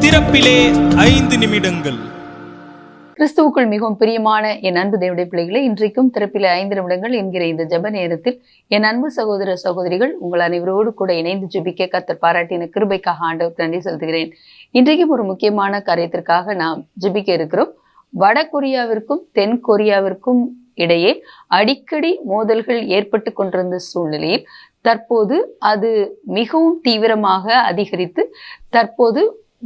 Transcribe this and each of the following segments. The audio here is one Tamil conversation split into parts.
திறப்பிலே ஐந்து நிமிடங்கள். கிறிஸ்துவுக்குள் மிகவும் பிரியமான என் அன்பு தேவடைய பிள்ளைகளை இன்றைக்கும் திறப்பில ஐந்து நிமிடங்கள் என்கிற இந்த ஜெப நேரத்தில் என் அன்பு சகோதர சகோதரிகள் உங்கள் அனைவரோடு கூட இணைந்து ஜெபிக்க கத்தர் பாராட்டின கிருபைக்காக ஆண்டவர் நன்றி செலுத்துகிறேன். இன்றைக்கும் ஒரு முக்கியமான காரியத்திற்காக நாம் ஜெபிக்க இருக்கிறோம். வட கொரியாவிற்கும் தென் கொரியாவிற்கும் இடையே அடிக்கடி மோதல்கள் ஏற்பட்டு கொண்டிருந்த சூழ்நிலையில் தற்போது அது மிகவும் தீவிரமாக அதிகரித்து தற்போது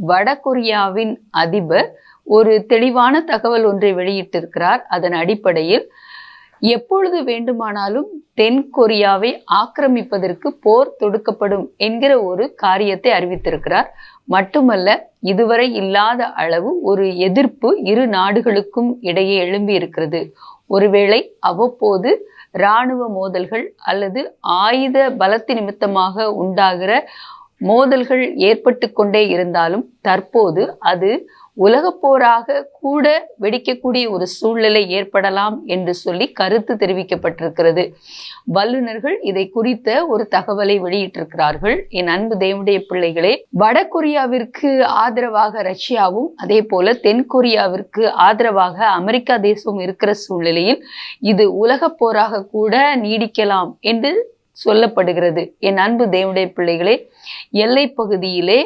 வடகொரியாவின் அதிபர் ஒரு தெளிவான தகவல் ஒன்றை வெளியிட்டிருக்கிறார். அதன் அடிப்படையில் எப்பொழுது வேண்டுமானாலும் தென் கொரியாவை ஆக்கிரமிப்பதற்கு போர் தொடுக்கப்படும் என்கிற ஒரு காரியத்தை அறிவித்திருக்கிறார். மட்டுமல்ல இதுவரை இல்லாத அளவு ஒரு எதிர்ப்பு இரு நாடுகளுக்கும் இடையே எழும்பி இருக்கிறது ஒருவேளை அவ்வப்போது இராணுவ மோதல்கள் அல்லது ஆயுத பலத்து நிமித்தமாக உண்டாகிற மோதல்கள் ஏற்பட்டு கொண்டே இருந்தாலும் தற்போது அது உலகப்போராக கூட வெடிக்கக்கூடிய ஒரு சூழ்நிலை ஏற்படலாம் என்று சொல்லி கருத்து தெரிவிக்கப்பட்டிருக்கிறது. வல்லுநர்கள் இதை குறித்த ஒரு தகவலை வெளியிட்டிருக்கிறார்கள். என் அன்பு தேவனுடைய பிள்ளைகளே வடகொரியாவிற்கு ஆதரவாக ரஷ்யாவும் அதே போல தென் கொரியாவிற்கு ஆதரவாக அமெரிக்கா தேசமும் இருக்கிற சூழ்நிலையில் இது உலகப் போராக கூட நீடிக்கலாம் என்று சொல்லப்படுகிறது. என் அன்பு தேவனுடைய பிள்ளைகளே எல்லை பகுதியிலே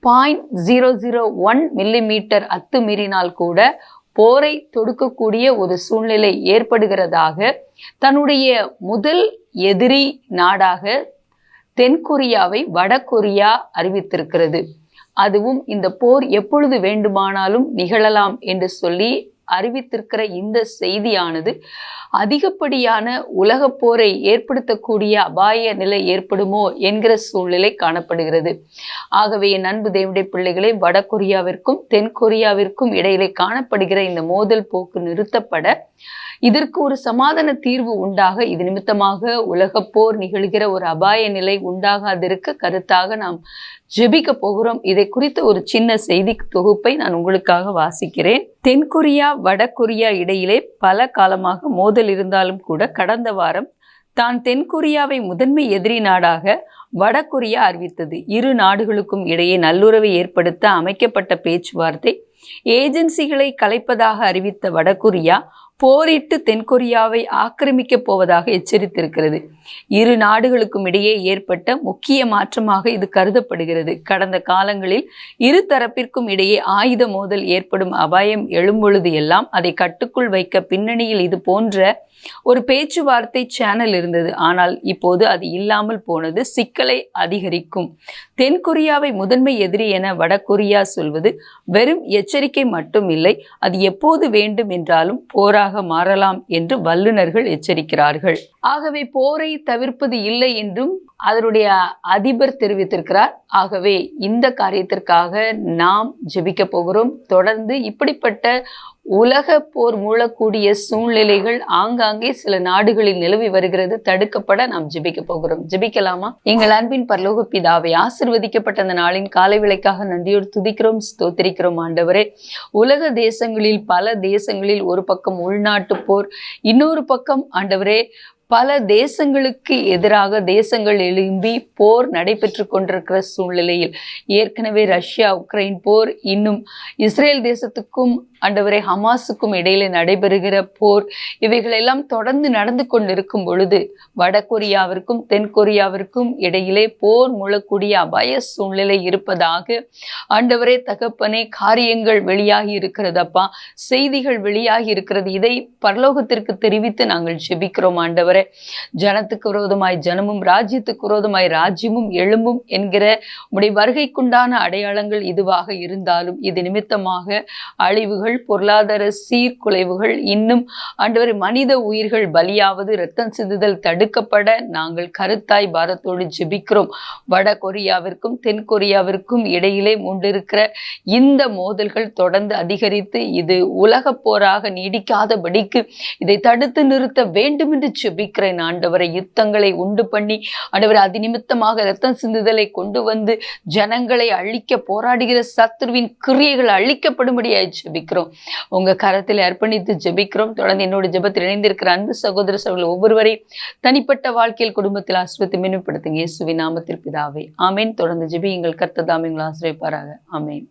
point zero zero one millimetre அத்துமீறினால் கூட போரை தொடுக்கக்கூடிய ஒரு சூழ்நிலை ஏற்படுகிறதாக தன்னுடைய முதல் எதிரி நாடாக தென்கொரியாவை வடகொரியா அறிவித்திருக்கிறது. அதுவும் இந்த போர் எப்பொழுது வேண்டுமானாலும் நிகழலாம் என்று சொல்லி அறிவித்திருக்கிற இந்த செய்தியானது அதிகப்படியான உலக போரை ஏற்படுத்தக்கூடிய அபாய நிலை ஏற்படுமோ என்கிற சூழ்நிலை காணப்படுகிறது. ஆகவே என் அன்பு தேவடைய பிள்ளைகளை வடகொரியாவிற்கும் தென் கொரியாவிற்கும் இடையிலே காணப்படுகிற இந்த மோதல் போக்கு நிறுத்தப்பட இதற்கு ஒரு சமாதான தீர்வு உண்டாக இது நிமித்தமாக உலகப்போர் நிகழ்கிற ஒரு அபாய நிலை உண்டாகாதிருக்க கருத்தாக நாம் ஜெபிக்க போகிறோம். இதை குறித்த ஒரு சின்ன செய்தி தொகுப்பை நான் உங்களுக்காக வாசிக்கிறேன். தென்கொரியா வடகொரியா இடையிலே பல காலமாக மோதல் இருந்தாலும் கூட கடந்த வாரம் தான் தென்கொரியாவை முதன்மை எதிரி நாடாக வடகொரியா அறிவித்தது. இரு நாடுகளுக்கும் இடையே நல்லுறவை ஏற்படுத்த அமைக்கப்பட்ட பேச்சுவார்த்தை ஏஜென்சிகளை கலைப்பதாக அறிவித்த வடகொரியா போரிட்டு தென்கொரியாவை ஆக்கிரமிக்கப் போவதாக எச்சரித்திருக்கிறது. இரு நாடுகளுக்கும் இடையே ஏற்பட்ட முக்கிய மாற்றமாக இது கருதப்படுகிறது. கடந்த காலங்களில் இரு தரப்பிற்கும் இடையே ஆயுத மோதல் ஏற்படும் அபாயம் எழும்பொழுது எல்லாம் அதை கட்டுக்குள் வைக்க பின்னணியில் இது போன்ற ஒரு பேச்சுவார்த்தை சேனல் இருந்தது. ஆனால் இப்போது அது இல்லாமல் போனது சிக்கலை அதிகரிக்கும். தென்கொரியாவை முதன்மை எதிரி என வடகொரியா சொல்வது வெறும் எச்சரிக்கை மட்டும் இல்லை அது எப்போது வேண்டும் என்றாலும் போராக மாறலாம் என்று வல்லுநர்கள் எச்சரிக்கிறார்கள். ஆகவே போரை தவிர்ப்பது இல்லை என்றும் அதனுடைய அதிபர் தெரிவித்திருக்கிறார். ஆகவே இந்த காரியத்திற்காக நாம் ஜெபிக்க போகிறோம். தொடர்ந்து இப்படிப்பட்ட உலக போர் மூழக்கூடிய சூழ்நிலைகள் ஆங்காங்கே சில நாடுகளில் நிலவி வருகிறது. தடுக்கப்பட நாம் ஜெபிக்க போகிறோம். ஜெபிக்கலாமா? எங்கள் அன்பின் பரலோக பிதாவை ஆசிர்வதிக்கப்பட்ட அந்த நாளின் காலை விலைக்காக நன்றியோடு துதிக்கிறோம் ஸ்தோத்திரிக்கிறோம் ஆண்டவரே. உலக தேசங்களில் பல தேசங்களில் ஒரு பக்கம் உள்நாட்டு போர் இன்னொரு பக்கம் ஆண்டவரே பல தேசங்களுக்கு எதிராக தேசங்கள் எழும்பி போர் நடைபெற்று கொண்டிருக்கிற சூழ்நிலையில் ஏற்கனவே ரஷ்யா உக்ரைன் போர் இன்னும் இஸ்ரேல் தேசத்துக்கும் அண்டவரை ஹமாஸுக்கும் இடையிலே நடைபெறுகிற போர் இவைகளெல்லாம் தொடர்ந்து நடந்து கொண்டிருக்கும் பொழுது வடகொரியாவிற்கும் தென்கொரியாவிற்கும் இடையிலே போர் மூழக்கூடிய அபாய சூழ்நிலை இருப்பதாக ஆண்டவரே தகப்பனே காரியங்கள் வெளியாகி இருக்கிறதப்பா செய்திகள் வெளியாகி இருக்கிறது. இதை பரலோகத்திற்கு தெரிவித்து நாங்கள் ஜெபிக்கிறோம் ஆண்டவர். ஜனத்துக்கு விரோதமாய் ஜனமும் ராஜ்யத்துக்கு விரோதமாய் ராஜ்யமும் எழும்பும் என்கிற உடைய வருகைக்குண்டான அடையாளங்கள் இதுவாக இருந்தாலும் இது நிமித்தமாக அழிவுகள் பொருளாதார சீர்குலைவுகள் இன்னும் ஆண்டவர் மனித உயிர்கள் பலியாவது இரத்தம் சிந்துதல் தடுக்கப்பட நாங்கள் கருத்தாய் பாரத்தோடு ஜெபிக்கிறோம். வட கொரியாவிற்கும் தென் கொரியாவிற்கும் இடையிலே உண்டிருக்கிற இந்த மோதல்கள் தொடர்ந்து அதிகரித்து இது உலக போராக நீடிக்காதபடிக்கு இதை தடுத்து நிறுத்த வேண்டும் என்று ஜெபி ஜெபிக்கிறேன் ஆண்டவரை. யுத்தங்களை உண்டு பண்ணி ஆண்டவர் அது நிமித்தமாக ரத்தம் சிந்துதலை கொண்டு வந்து ஜனங்களை அழிக்க போராடுகிற சத்துருவின் கிரியைகள் அழிக்கப்படும்படியாக ஜெபிக்கிறோம். உங்க கரத்தில் அர்ப்பணித்து ஜெபிக்கிறோம். தொடர்ந்து என்னோட ஜெபத்தில் இணைந்திருக்கிற அன்பு சகோதர சகோதரர்கள் ஒவ்வொருவரையும் தனிப்பட்ட வாழ்க்கையில் குடும்பத்தில் ஆசிரியத்தை மேம்படுத்துங்க இயேசுவின் நாமத்தில் பிதாவே. ஆமேன். தொடர்ந்து ஜெபியுங்கள். கர்த்ததாமே உங்களை ஆசிரியப்பாராக ஆமேன்.